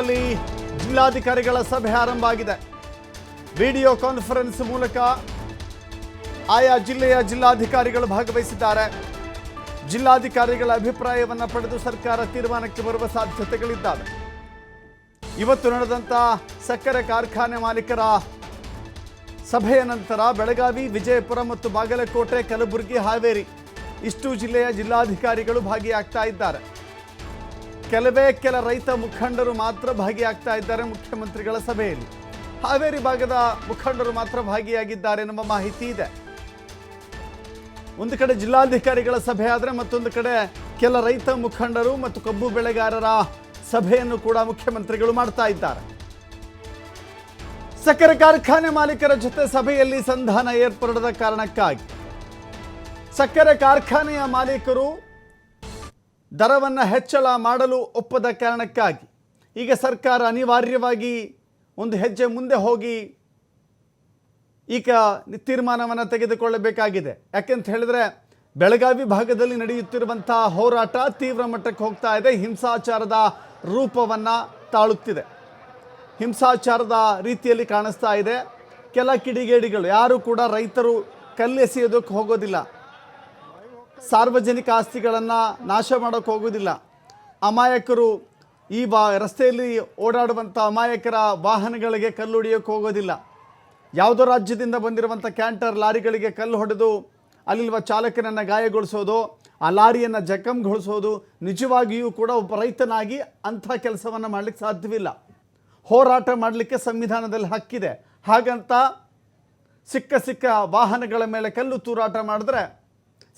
ಬೆಂಗಳೂರಲ್ಲಿ ಜಿಲ್ಲಾಧಿಕಾರಿಗಳ ಸಭೆ ಆರಂಭ ಆಗಿದೆ. ವಿಡಿಯೋ ಕಾನ್ಫರೆನ್ಸ್ ಮೂಲಕ ಆಯಾ ಜಿಲ್ಲೆಯ ಜಿಲ್ಲಾಧಿಕಾರಿಗಳು ಭಾಗವಹಿಸಿದ್ದಾರೆ. ಜಿಲ್ಲಾಧಿಕಾರಿಗಳ ಅಭಿಪ್ರಾಯವನ್ನು ಪಡೆದು ಸರ್ಕಾರ ತೀರ್ಮಾನಕ್ಕೆ ಬರುವ ಸಾಧ್ಯತೆಗಳಿದ್ದಾವೆ. ಇವತ್ತು ನಡೆದಂಥ ಸಕ್ಕರೆ ಕಾರ್ಖಾನೆ ಮಾಲೀಕರ ಸಭೆಯ ನಂತರ ಬೆಳಗಾವಿ, ವಿಜಯಪುರ ಮತ್ತು ಬಾಗಲಕೋಟೆ, ಕಲಬುರಗಿ, ಹಾವೇರಿ ಇಷ್ಟು ಜಿಲ್ಲೆಯ ಜಿಲ್ಲಾಧಿಕಾರಿಗಳು ಭಾಗಿಯಾಗ್ತಾ ಇದ್ದಾರೆ. ಕೆಲವೇ ಕೆಲ ರೈತ ಮುಖಂಡರು ಮಾತ್ರ ಭಾಗಿಯಾಗ್ತಾ ಇದ್ದಾರೆ ಮುಖ್ಯಮಂತ್ರಿಗಳ ಸಭೆಯಲ್ಲಿ. ಹಾವೇರಿ ಭಾಗದ ಮುಖಂಡರು ಮಾತ್ರ ಭಾಗಿಯಾಗಿದ್ದಾರೆ ಎನ್ನುವ ಮಾಹಿತಿ ಇದೆ. ಒಂದು ಕಡೆ ಜಿಲ್ಲಾಧಿಕಾರಿಗಳ ಸಭೆ ಆದರೆ ಮತ್ತೊಂದು ಕಡೆ ಕೆಲ ರೈತ ಮುಖಂಡರು ಮತ್ತು ಕಬ್ಬು ಬೆಳೆಗಾರರ ಸಭೆಯನ್ನು ಕೂಡ ಮುಖ್ಯಮಂತ್ರಿಗಳು ಮಾಡ್ತಾ ಇದ್ದಾರೆ. ಸಕ್ಕರೆ ಕಾರ್ಖಾನೆ ಮಾಲೀಕರ ಜೊತೆ ಸಭೆಯಲ್ಲಿ ಸಂಧಾನ ಏರ್ಪಡದ ಕಾರಣಕ್ಕಾಗಿ. ಸಕ್ಕರೆ ಕಾರ್ಖಾನೆಯ ಮಾಲೀಕರು ದರವನ್ನು ಹೆಚ್ಚಳ ಮಾಡಲು ಒಪ್ಪದ ಕಾರಣಕ್ಕಾಗಿ. ಈಗ ಸರ್ಕಾರ ಅನಿವಾರ್ಯವಾಗಿ ಒಂದು ಹೆಜ್ಜೆ ಮುಂದೆ ಹೋಗಿ ಈಗ ತೀರ್ಮಾನವನ್ನು ತೆಗೆದುಕೊಳ್ಳಬೇಕಾಗಿದೆ. ಯಾಕೆಂತ ಹೇಳಿದ್ರೆ, ಬೆಳಗಾವಿ ಭಾಗದಲ್ಲಿ ನಡೆಯುತ್ತಿರುವಂತಹ ಹೋರಾಟ ತೀವ್ರ ಮಟ್ಟಕ್ಕೆ ಹೋಗ್ತಾ ಇದೆ. ಹಿಂಸಾಚಾರದ ರೂಪವನ್ನು ತಾಳುತ್ತಿದೆ. ಹಿಂಸಾಚಾರದ ರೀತಿಯಲ್ಲಿ ಕಾಣಿಸ್ತಾ ಇದೆ. ಕೆಲ ಕಿಡಿಗೇಡಿಗಳು, ಯಾರು ಕೂಡ ರೈತರು ಕಲ್ಲೆಸೆಯೋದಕ್ಕೆ ಹೋಗೋದಿಲ್ಲ. ಸಾರ್ವಜನಿಕ ಆಸ್ತಿಗಳನ್ನು ನಾಶ ಮಾಡೋಕ್ಕೆ ಹೋಗೋದಿಲ್ಲ ಅಮಾಯಕರು ಈ ಬಾ, ರಸ್ತೆಯಲ್ಲಿ ಓಡಾಡುವಂಥ ಅಮಾಯಕರ ವಾಹನಗಳಿಗೆ ಕಲ್ಲು ಹೊಡೆಯೋಕ್ಕೆ ಹೋಗೋದಿಲ್ಲ. ಯಾವುದೋ ರಾಜ್ಯದಿಂದ ಬಂದಿರುವಂಥ ಕ್ಯಾಂಟರ್ ಲಾರಿಗಳಿಗೆ ಕಲ್ಲು ಹೊಡೆದು ಅಲ್ಲಿರುವ ಚಾಲಕನನ್ನು ಗಾಯಗೊಳಿಸೋದು, ಆ ಲಾರಿಯನ್ನು ಜಖಂಗೊಳಿಸೋದು ನಿಜವಾಗಿಯೂ ಕೂಡ ಒಬ್ಬ ರೈತನಾಗಿ ಅಂಥ ಕೆಲಸವನ್ನು ಮಾಡಲಿಕ್ಕೆ ಸಾಧ್ಯವಿಲ್ಲ. ಹೋರಾಟ ಮಾಡಲಿಕ್ಕೆ ಸಂವಿಧಾನದಲ್ಲಿ ಹಕ್ಕಿದೆ. ಹಾಗಂತ ಸಿಕ್ಕ ಸಿಕ್ಕ ವಾಹನಗಳ ಮೇಲೆ ಕಲ್ಲು ತೂರಾಟ ಮಾಡಿದ್ರೆ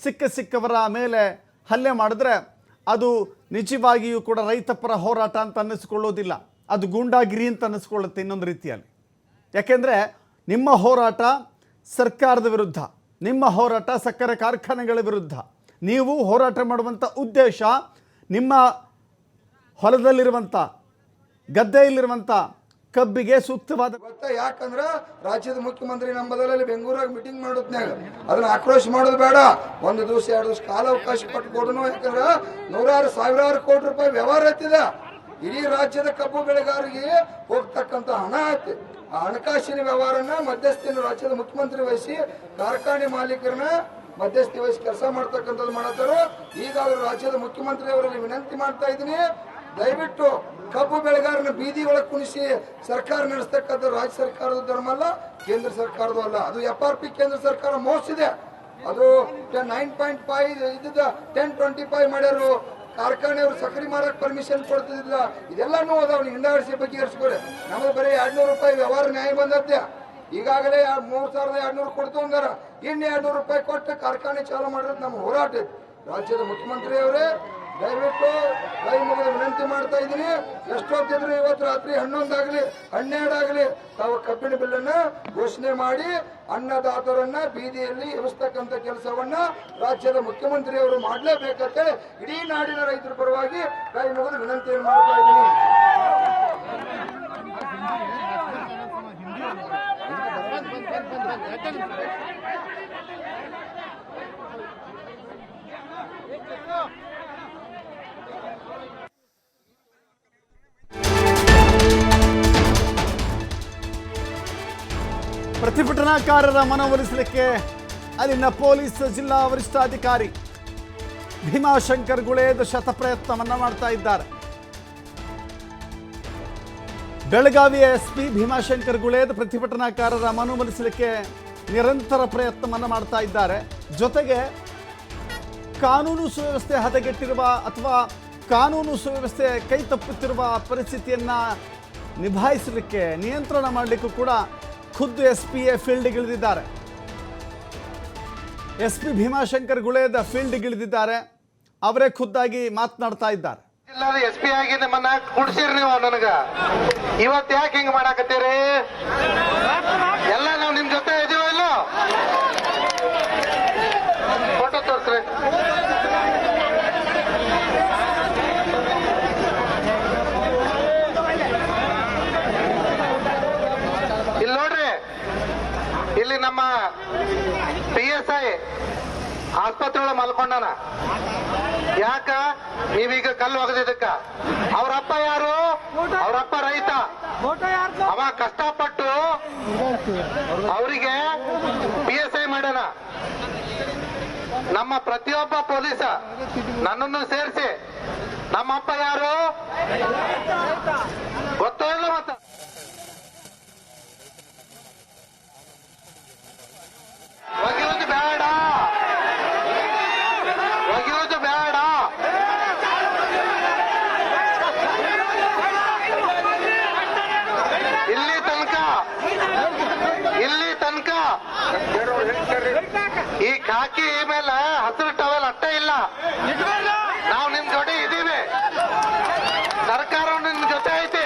ಸಿಕ್ಕ ಸಿಕ್ಕವರ ಮೇಲೆ ಹಲ್ಲೆ ಮಾಡಿದ್ರೆ ಅದು ನಿಜವಾಗಿಯೂ ಕೂಡ ರೈತಪರ ಹೋರಾಟ ಅಂತ ಅನ್ನಿಸ್ಕೊಳ್ಳೋದಿಲ್ಲ. ಅದು ಗೂಂಡಾಗಿರಿ ಅಂತ ಅನ್ನಿಸ್ಕೊಳ್ಳುತ್ತೆ ಇನ್ನೊಂದು ರೀತಿಯಲ್ಲಿ. ಯಾಕೆಂದರೆ ನಿಮ್ಮ ಹೋರಾಟ ಸರ್ಕಾರದ ವಿರುದ್ಧ, ನಿಮ್ಮ ಹೋರಾಟ ಸಕ್ಕರೆ ಕಾರ್ಖಾನೆಗಳ ವಿರುದ್ಧ. ನೀವು ಹೋರಾಟ ಮಾಡುವಂಥ ಉದ್ದೇಶ ನಿಮ್ಮ ಹೊಲದಲ್ಲಿರುವಂಥ ಗದ್ದೆಯಲ್ಲಿರುವಂಥ ಕಬ್ಬಿಗೆ ಸೂಕ್ತವಾದ ಗೊತ್ತಾ? ಯಾಕಂದ್ರ ರಾಜ್ಯದ ಮುಖ್ಯಮಂತ್ರಿ ನಮ್ಮ ಬದಲಲ್ಲಿ ಬೆಂಗಳೂರಾಗ ಮೀಟಿಂಗ್ ಮಾಡೋದ್ನಾಗ ಅದನ್ನ ಆಕ್ರೋಶ ಮಾಡೋದು ಬೇಡ. ಒಂದು ದಿವಸ, ಎರಡು ದಿವಸ ಕಾಲಾವಕಾಶ ಕೊಟ್ಟು ಕೊಡೋನು ಯಾಕಂದ್ರ ನೂರಾರು, ಸಾವಿರಾರು ಕೋಟಿ ರೂಪಾಯಿ ವ್ಯವಹಾರ ಐತಿದ ಇಡೀ ರಾಜ್ಯದ ಕಬ್ಬು ಬೆಳೆಗಾರರಿಗೆ ಹೋಗ್ತಕ್ಕಂತ ಹಣ ಐತಿ ಆ ಹಣಕಾಸಿನ ವ್ಯವಹಾರನ ಮಧ್ಯಸ್ಥಿನ ರಾಜ್ಯದ ಮುಖ್ಯಮಂತ್ರಿ ವಹಿಸಿ ಕಾರ್ಖಾನೆ ಮಾಲೀಕರನ್ನ ಮಧ್ಯಸ್ಥಿ ವಹಿಸಿ ಕೆಲಸ ಮಾಡ್ತಕ್ಕಂಥದ್ದು ಈಗ ಈಗಾಗಲೂ ರಾಜ್ಯದ ಮುಖ್ಯಮಂತ್ರಿ ಅವರಲ್ಲಿ ವಿನಂತಿ ಮಾಡ್ತಾ ಇದ್ದೀನಿ. ದಯವಿಟ್ಟು ಕಬ್ಬು ಬೆಳೆಗಾರನ ಬೀದಿ ಒಳಗೆ ಕುಣಿಸಿ ಸರ್ಕಾರ ನಡೆಸ್ತಕ್ಕಂಥ ರಾಜ್ಯ ಸರ್ಕಾರದ ಧರ್ಮ ಅಲ್ಲ, ಕೇಂದ್ರ ಸರ್ಕಾರದ ಅಲ್ಲ. ಅದು ಎಫ್ ಆರ್ ಪಿ ಕೇಂದ್ರ ಸರ್ಕಾರ ಮೋಸಿದೆ ಅದು ನೈನ್ ಪಾಯಿಂಟ್ ಫೈವ್ ಇದ್ದಿದ್ದ ಟೆನ್ ಟ್ವೆಂಟಿ ಫೈವ್ ಮಾಡ್ಯಾರು. ಕಾರ್ಖಾನೆಯವರು ಸಕ್ರಿ ಮಾಡಕ್ ಪರ್ಮಿಷನ್ ಕೊಡ್ತಿದ್ದಿಲ್ಲ. ಇದೆಲ್ಲನೂ ಅದಾವ್. ಹಿಂದಾಡಿಸಿ ಬಗೆಹರಿಸ್ಕೊಡಿ ನಮಗೆ ಬರೀ ಎರಡ್ನೂರು ರೂಪಾಯಿ ವ್ಯವಹಾರ ನ್ಯಾಯ ಬಂದದ್ದೆ. ಈಗಾಗಲೇ ಮೂರು ಸಾವಿರದ ಎರಡ್ನೂರು ಕೊಡ್ತು ಅಂದಾರ. ಇನ್ನು ಎರಡ್ನೂರು ರೂಪಾಯಿ ಕೊಟ್ಟು ಕಾರ್ಖಾನೆ ಚಾಲೂ ಮಾಡಿರೋದು ನಮ್ಮ ಹೋರಾಟ ರಾಜ್ಯದ ಮುಖ್ಯಮಂತ್ರಿ ಅವರೇ ದಯವಿಟ್ಟು ಕೈ ಮುಗಿದ ವಿನಂತಿ ಮಾಡ್ತಾ ಇದ್ದೀನಿ. ಎಷ್ಟೊತ್ತಿದ್ರು ಇವತ್ತು ರಾತ್ರಿ ಹನ್ನೊಂದಾಗಲಿ, ಹನ್ನೆರಡಾಗಲಿ ತಾವು ಕಬ್ಬಿಣ ಬಿಲ್ಲನ್ನ ಘೋಷಣೆ ಮಾಡಿ ಅನ್ನದಾತರನ್ನ ಬೀದಿಯಲ್ಲಿ ಇರಿಸ್ತಕ್ಕಂಥ ಕೆಲಸವನ್ನ ರಾಜ್ಯದ ಮುಖ್ಯಮಂತ್ರಿಯವರು ಅವರು ಮಾಡಲೇಬೇಕಂತೇಳಿ ಇಡೀ ನಾಡಿನ ರೈತರ ಪರವಾಗಿ ಕೈ ಮುಗಿದ ವಿನಂತಿಯನ್ನು ಮಾಡ್ತಾ ಇದ್ದೀನಿ. ಪ್ರತಿಭಟನಾಕಾರರ ಮನವೊಲಿಸಲಿಕ್ಕೆ ಅಲ್ಲಿನ ಪೊಲೀಸ್ ಜಿಲ್ಲಾ ವರಿಷ್ಠಾಧಿಕಾರಿ ಭೀಮಾಶಂಕರ್ ಗುಳೇದ್ ಶತಪ್ರಯತ್ನವನ್ನು ಮಾಡ್ತಾ ಇದ್ದಾರೆ. ಬೆಳಗಾವಿಯ ಎಸ್ ಪಿ ಭೀಮಾಶಂಕರ್ ಗುಳೇದ್ ಪ್ರತಿಭಟನಾಕಾರರ ಮನವೊಲಿಸಲಿಕ್ಕೆ ನಿರಂತರ ಪ್ರಯತ್ನವನ್ನು ಮಾಡ್ತಾ ಇದ್ದಾರೆ. ಜೊತೆಗೆ ಕಾನೂನು ಸುವ್ಯವಸ್ಥೆ ಹದಗೆಟ್ಟಿರುವ ಅಥವಾ ಕಾನೂನು ಸುವ್ಯವಸ್ಥೆ ಕೈ ತಪ್ಪುತ್ತಿರುವ ಪರಿಸ್ಥಿತಿಯನ್ನ ನಿಭಾಯಿಸಲಿಕ್ಕೆ ನಿಯಂತ್ರಣ ಮಾಡಲಿಕ್ಕೂ ಕೂಡ ಖುದ್ದು ಎಸ್ ಪಿ ಎ ಫೀಲ್ಡ್ಗಿಳಿದಿದ್ದಾರೆ ಎಸ್ ಪಿ ಭೀಮಾಶಂಕರ್ ಗುಳೇದ ಫೀಲ್ಡ್ಗಿಳಿದಿದ್ದಾರೆ ಅವರೇ ಖುದ್ದಾಗಿ ಮಾತನಾಡ್ತಾ ಇದ್ದಾರೆ. ಎಲ್ಲರೂ ಎಸ್ ಪಿ ಆಗಿ ನಿಮ್ಮನ್ನ ಕುಡ್ಸಿರಿ ನೀವು ನನಗ. ಇವತ್ತು ಯಾಕೆ ಹಿಂಗ್ ಮಾಡಾಕತ್ತೀರಿ? ಇಲ್ಲಿ ನಮ್ಮ ಪಿ ಎಸ್ ಐ ಆಸ್ಪತ್ರೆ ಒಳಗೆ ಮಲ್ಕೊಂಡಾನ. ಯಾಕ? ನೀವೀಗ ಕಲ್ಲು ಒಗದಿದ್ದಕ್ಕ. ಅವ್ರಪ್ಪ ಯಾರು? ಅವ್ರಪ್ಪ ರೈತ. ಅವ ಕಷ್ಟಪಟ್ಟು ಅವರಿಗೆ ಪಿ ಎಸ್ ಐ ಮಾಡ್ಯಾನ. ನಮ್ಮ ಪ್ರತಿಯೊಬ್ಬ ಪೊಲೀಸ ನನ್ನನ್ನು ಸೇರಿಸಿ. ನಮ್ಮಪ್ಪ ಯಾರು ಗೊತ್ತೋ ಇಲ್ಲ ಮತ್ತ ಒಗೆಯುವುದು ಬೇಡ ಒಗೆಯುವುದು ಬೇಡ ಇಲ್ಲಿ ತನಕ ಇಲ್ಲಿ ತನಕ ಕಾಕಿ ಮೇಲೆ ಹಸಿರು ಟವೆಲ್ ಅಟ್ಟೆ ಇಲ್ಲ? ನಾವು ನಿಮ್ ಜೊತೆ ಇದೀವಿ ಸರ್ಕಾರ ನಿಮ್ ಜೊತೆ ಐತಿ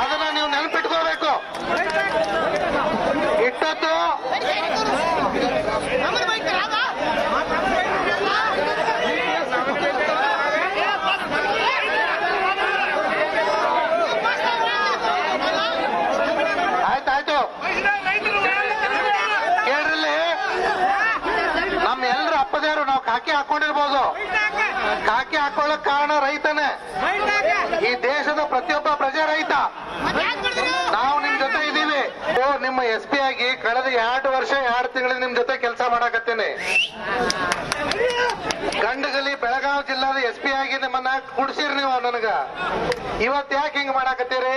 ಅದನ್ನ ನೀವು ನೆನಪಿಟ್ಕೋಬೇಕು ಇಟ್ಟದ್ದು ಆಯ್ತಾಯ್ತು ಕೇಳ್ರಿಲ್ಲಿ ನಮ್ಮ ಎಲ್ರ ಅಪ್ಪದೇವ್ರು ನಾವು ಕಾಕಿ ಹಾಕೊಂಡಿರ್ಬೋದು. ಕಾಕಿ ಹಾಕೊಳ್ಳಕ್ ಕಾರಣ ರೈತನೇ. ಈ ದೇಶದ ಪ್ರತಿಯೊಬ್ಬ ಪ್ರಜೆ ರೈತ. ನಾವು ನಿಮ್ ಜೊತೆ ಇದೀವಿ ನಿಮ್ಮ ಎಸ್ ಪಿ ಆಗಿ ಕಳೆದ ಎರಡು ವರ್ಷ, ಎರಡು ತಿಂಗಳಿಂದ ನಿಮ್ ಜೊತೆ ಕೆಲಸ ಮಾಡಾಕತ್ತೇನೆ. ಗಂಡಗಲಿ ಬೆಳಗಾವಿ ಜಿಲ್ಲಾದ ಎಸ್ ಪಿ ಆಗಿ ನಿಮ್ಮನ್ನ ಕುಡ್ಸಿರಿ ನೀವು ನನಗ. ಇವತ್ ಯಾಕೆ ಹಿಂಗ್ ಮಾಡಾಕತ್ತೀರಿ?